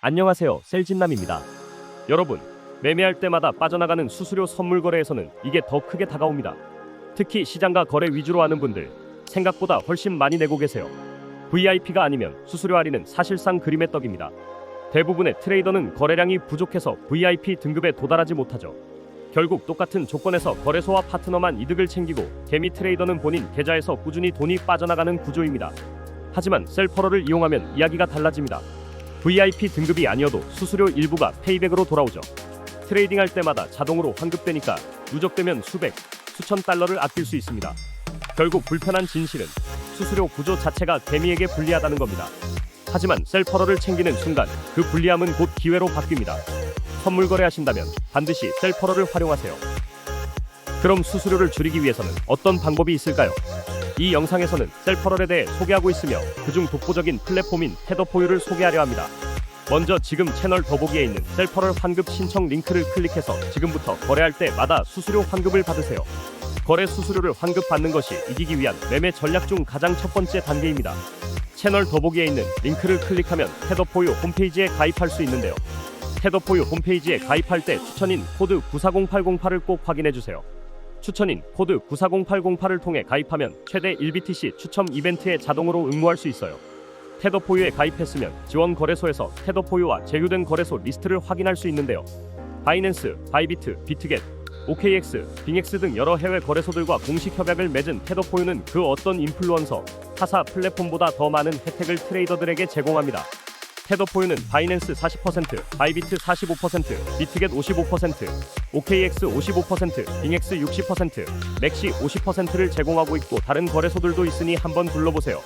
안녕하세요. 셀진남입니다. 여러분, 매매할 때마다 빠져나가는 수수료 선물 거래에서는 이게 더 크게 다가옵니다. 특히 시장과 거래 위주로 하는 분들 생각보다 훨씬 많이 내고 계세요. VIP가 아니면 수수료 할인은 사실상 그림의 떡입니다. 대부분의 트레이더는 거래량이 부족해서 VIP 등급에 도달하지 못하죠. 결국 똑같은 조건에서 거래소와 파트너만 이득을 챙기고 개미 트레이더는 본인 계좌에서 꾸준히 돈이 빠져나가는 구조입니다. 하지만 셀퍼러를 이용하면 이야기가 달라집니다. VIP 등급이 아니어도 수수료 일부가 페이백으로 돌아오죠. 트레이딩 할 때마다 자동으로 환급되니까 누적되면 수백, 수천 달러를 아낄 수 있습니다. 결국 불편한 진실은 수수료 구조 자체가 개미에게 불리하다는 겁니다. 하지만 셀퍼러를 챙기는 순간 그 불리함은 곧 기회로 바뀝니다. 선물 거래하신다면 반드시 셀퍼러를 활용하세요. 그럼 수수료를 줄이기 위해서는 어떤 방법이 있을까요? 이 영상에서는 셀퍼럴에 대해 소개하고 있으며 그중 독보적인 플랫폼인 테더포유를 소개하려 합니다. 먼저 지금 채널 더보기에 있는 셀퍼럴 환급 신청 링크를 클릭해서 지금부터 거래할 때마다 수수료 환급을 받으세요. 거래 수수료를 환급받는 것이 이기기 위한 매매 전략 중 가장 첫 번째 단계입니다. 채널 더보기에 있는 링크를 클릭하면 테더포유 홈페이지에 가입할 수 있는데요. 테더포유 홈페이지에 가입할 때 추천인 코드 940808을 꼭 확인해 주세요. 추천인 코드 940808을 통해 가입하면 최대 1BTC 추첨 이벤트에 자동으로 응모할 수 있어요. 테더 포유에 가입했으면 지원 거래소에서 테더 포유와 제휴된 거래소 리스트를 확인할 수 있는데요. 바이낸스, 바이비트, 비트겟, OKX, 빙엑스 등 여러 해외 거래소들과 공식 협약을 맺은 테더 포유는 그 어떤 인플루언서, 타사 플랫폼보다 더 많은 혜택을 트레이더들에게 제공합니다. 테더포유는 바이낸스 40%, 바이비트 45%, 비트겟 55%, OKX 55%, 빙엑스 60%, 맥시 50%를 제공하고 있고 다른 거래소들도 있으니 한번 둘러보세요.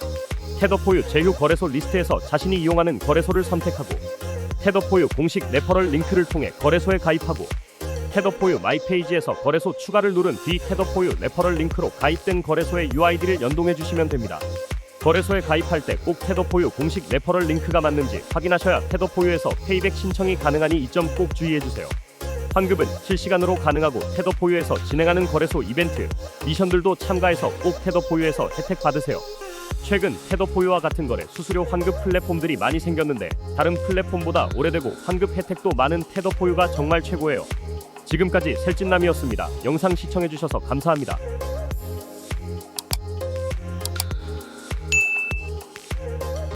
테더포유 제휴 거래소 리스트에서 자신이 이용하는 거래소를 선택하고 테더포유 공식 레퍼럴 링크를 통해 거래소에 가입하고 테더포유 마이페이지에서 거래소 추가를 누른 뒤 테더포유 레퍼럴 링크로 가입된 거래소의 UID를 연동해 주시면 됩니다. 거래소에 가입할 때꼭 테더포유 공식 레퍼럴 링크가 맞는지 확인하셔야 테더포유에서 페이백 신청이 가능하니 이 점 꼭 주의해 주세요. 환급은 실시간으로 가능하고 테더포유에서 진행하는 거래소 이벤트, 미션들도 참가해서 꼭 테더포유에서 혜택 받으세요. 최근 테더포유와 같은 거래 수수료 환급 플랫폼들이 많이 생겼는데 다른 플랫폼보다 오래되고 환급 혜택도 많은 테더포유가 정말 최고예요. 지금까지 셀진남이었습니다. 영상 시청해주셔서 감사합니다.